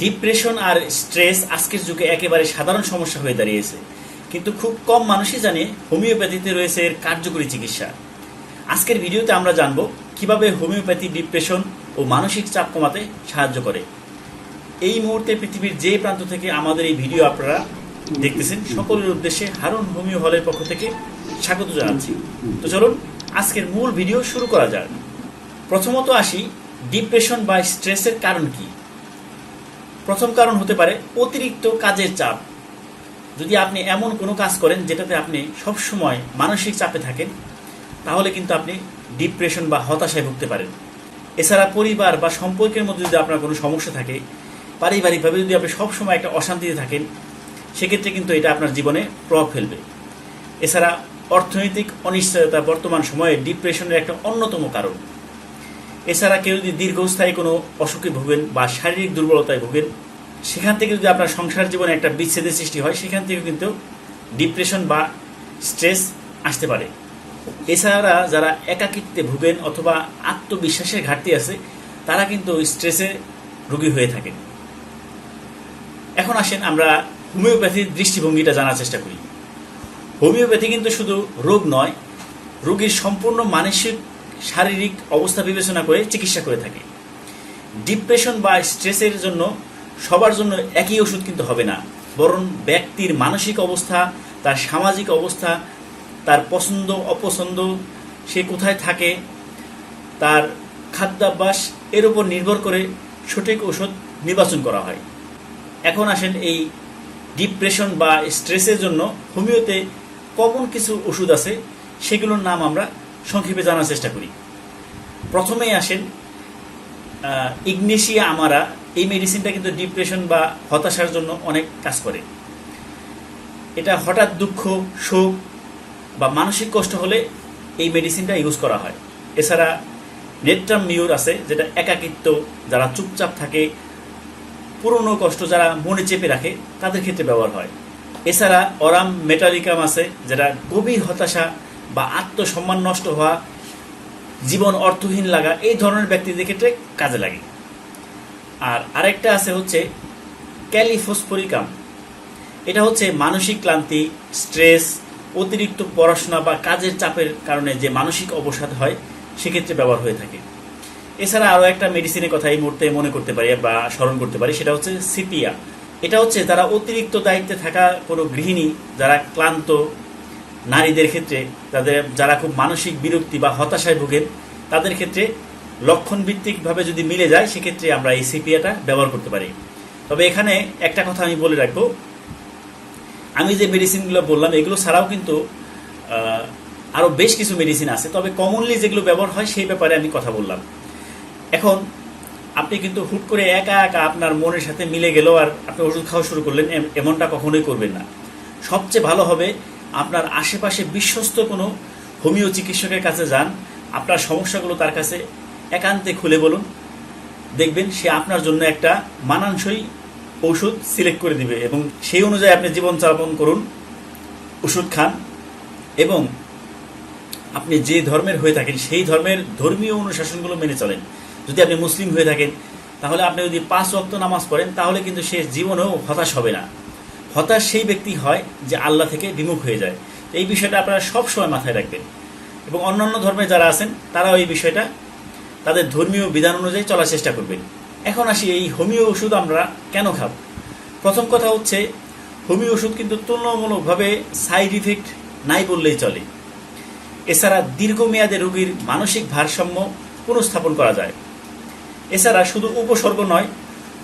Depression আর stress আজকের যুগে একেবারে সাধারণ সমস্যা হয়ে দাঁড়িয়েছে। কিন্তু খুব কম মানুষই জানে হোমিওপ্যাথিতে রয়েছে এর কার্যকরী চিকিৎসা। আজকের ভিডিওতে আমরা জানব কীভাবে হোমিওপ্যাথি, ডিপ্রেশন ও মানসিক চাপ কমাতে সাহায্য করে। এই মুহূর্তে পৃথিবীর যে প্রান্ত থেকে আমাদের এই ভিডিও আপনারা দেখতেছেন, সকলের উদ্দেশ্যে হারুন হোমিও হলের পক্ষ থেকে স্বাগত জানাচ্ছি। তো চলুন, আজকের মূল ভিডিও শুরু করা যাক। প্রথমত আসি, ডিপ্রেশন বা স্ট্রেসের কারণ কি? প্রথম কারণ হতে পারে অতিরিক্ত কাজের চাপ। যদি আপনি এমন কোনো কাজ করেন যেটাতে আপনি সবসময় মানসিক চাপে থাকেন, তাহলে কিন্তু আপনি ডিপ্রেশন বা হতাশায় ভুগতে পারেন। এছাড়া পরিবার বা সম্পর্কের মধ্যে যদি আপনার কোনো সমস্যা থাকে, পারিবারিকভাবে যদি আপনি সবসময় একটা অশান্তিতে থাকেন, সেক্ষেত্রে কিন্তু এটা আপনার জীবনে প্রভাব ফেলবে। এছাড়া অর্থনৈতিক অনিশ্চয়তা বর্তমান সময়ে ডিপ্রেশনের একটা অন্যতম কারণ। এছাড়া কেউ যদি দীর্ঘস্থায়ী কোনো অসুখে ভোগেন বা শারীরিক দুর্বলতায় ভোগেন সেখান থেকে যদি আপনার সংসার জীবনে একটা বিচ্ছেদের সৃষ্টি হয়, সেখান থেকে কিন্তু ডিপ্রেশন বা স্ট্রেস আসতে পারে। এছাড়া যারা একাকিত্বে ভোগেন অথবা আত্মবিশ্বাসের ঘাটতি আছে, তারা কিন্তু স্ট্রেসে রোগী হয়ে থাকেন। এখন আসেন আমরা হোমিওপ্যাথির দৃষ্টিভঙ্গিটা জানার চেষ্টা করি। হোমিওপ্যাথি কিন্তু শুধু রোগ নয়, রোগীর সম্পূর্ণ মানসিক, শারীরিক অবস্থা বিবেচনা করে চিকিৎসা করে থাকে। ডিপ্রেশন বা স্ট্রেসের জন্য সবার জন্য একই ওষুধ কিন্তু হবে না। বরং ব্যক্তির মানসিক অবস্থা, তার সামাজিক অবস্থা, তার পছন্দ, অপছন্দ, সে কোথায় থাকে, তার খাদ্যাভ্যাস, এর উপর নির্ভর করে সঠিক ওষুধ নির্বাচন করা হয়। এখন আসেন এই ডিপ্রেশন বা স্ট্রেসের জন্য হোমিওতে কমন কিছু ওষুধ আছে, সেগুলোর নাম আমরা সংক্ষেপে জানার চেষ্টা করি। প্রথমেই আসেন ইগনেশিয়া আমারা এই মেডিসিনটা কিন্তু ডিপ্রেশন বা হতাশার জন্য অনেক কাজ করে। এটা হঠাৎ দুঃখ, শোক বা মানসিক কষ্ট হলে এই মেডিসিনটা ইউজ করা হয়। এছাড়া নেট্রাম মিউর আছে, যেটা একাকিত্ব, যারা চুপচাপ থাকে, পুরনো কষ্ট যারা মনে চেপে রাখে, তাদের ক্ষেত্রে ব্যবহার হয়। এছাড়া অরাম মেটালিকাম আছে, যেটা গভীর হতাশা বা আত্মসম্মান নষ্ট হওয়া, জীবন অর্থহীন লাগা, এই ধরনের ব্যক্তিদের ক্ষেত্রে কাজে লাগে। আর আরেকটা আছে হচ্ছে ক্যালিফোসফোরিকাম। এটা হচ্ছে মানসিক ক্লান্তি, স্ট্রেস, অতিরিক্ত পড়াশোনা বা কাজের চাপের কারণে যে মানসিক অবসাদ হয়, সেক্ষেত্রে ব্যবহার হয়ে থাকে। এছাড়া আরও একটা মেডিসিনের কথা এই মুহূর্তে মনে করতে পারি বা স্মরণ করতে পারি, সেটা হচ্ছে সিপিয়া। এটা হচ্ছে তারা অতিরিক্ত দায়িত্বে থাকা কোনো গৃহিণী, যারা ক্লান্ত, নারীদের ক্ষেত্রে, তাদের যারা খুব মানসিক বিরক্তি বা হতাশায় ভোগেন, তাদের ক্ষেত্রে লক্ষণ ভিত্তিকভাবে যদি মিলে যায়, সেক্ষেত্রে আমরা এই সিপিয়াটা ব্যবহার করতে পারি। তবে এখানে একটা কথা আমি বলে রাখব। আমি যে মেডিসিনগুলো বললাম, এগুলো ছাড়াও কিন্তু আরও বেশ কিছু মেডিসিন আছে। তবে কমনলি যেগুলো ব্যবহার হয়, সেই ব্যাপারে আমি কথা বললাম। এখন, আপনি কিন্তু হুট করে একা একা আপনার মনের সাথে মিলে গেল আর আপনি ওষুধ খাওয়া শুরু করলেন এমনটা কখনোই করবেন না। সবচেয়ে ভালো হবে, আপনার আশেপাশে বিশ্বস্ত কোনো হোমিও চিকিৎসকের কাছে যান। আপনার সমস্যাগুলো তার কাছে একান্তে খুলে বলুন। দেখবেন সে আপনার জন্য একটা মানানসই ওষুধ সিলেক্ট করে দিবে এবং সেই অনুযায়ী আপনি জীবনযাপন করুন, ওষুধ খান এবং আপনি যে ধর্মের হয়ে থাকেন, সেই ধর্মের ধর্মীয় অনুশাসনগুলো মেনে চলেন। যদি আপনি মুসলিম হয়ে থাকেন, তাহলে আপনি যদি পাঁচ ওয়াক্ত নামাজ পড়েন, তাহলে কিন্তু সে জীবনেও হতাশ হবে না। হতাশ সেই ব্যক্তি হয় যে আল্লাহ থেকে বিমুখ হয়ে যায়। এই বিষয়টা আপনারা সবসময় মাথায় রাখবেন। এবং অন্যান্য ধর্মে যারা আছেন, তারাও এই বিষয়টা তাদের ধর্মীয় বিধান অনুযায়ী চলার চেষ্টা করবেন। এখন আসি এই হোমিও ওষুধ আমরা কেন খাব? প্রথম কথা হচ্ছে, হোমিও ওষুধ কিন্তু তুলনামূলকভাবে সাইড ইফেক্ট নাই বললেই চলে। এছাড়া দীর্ঘমেয়াদে রোগীর মানসিক ভারসাম্য পুনঃস্থাপন করা যায়। এছাড়া শুধু উপসর্গ নয়,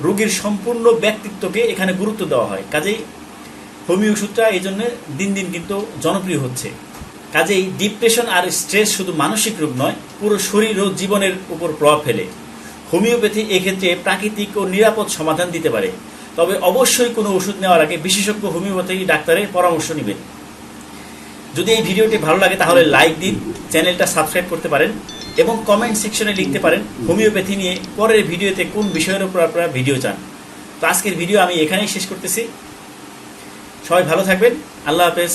রোগীর সম্পূর্ণ ব্যক্তিত্বকে এখানে গুরুত্ব দেওয়া হয়। কাজেই হোমিও ওষুধটা এই জন্য দিন দিন কিন্তু জনপ্রিয় হচ্ছে। কাজেই ডিপ্রেশন আর স্ট্রেস শুধু মানসিক রূপ নয়, পুরো শরীর ও জীবনের উপর প্রভাব ফেলে। হোমিওপ্যাথি এক্ষেত্রে প্রাকৃতিক ও নিরাপদ সমাধান দিতে পারে। তবে অবশ্যই কোনো ওষুধ নেওয়ার আগে বিশেষজ্ঞ হোমিওপ্যাথি ডাক্তারের পরামর্শ নেবেন। যদি এই ভিডিওটি ভালো লাগে, তাহলে লাইক দিন, চ্যানেলটা সাবস্ক্রাইব করতে পারেন এবং কমেন্ট সেকশনে লিখতে পারেন হোমিওপ্যাথি নিয়ে পরের ভিডিওতে কোন বিষয়ের উপর আপনারা ভিডিও চান। তো আজকের ভিডিও আমি এখানেই শেষ করতেছি। সবাই ভালো থাকবেন। আল্লাহ হাফেজ।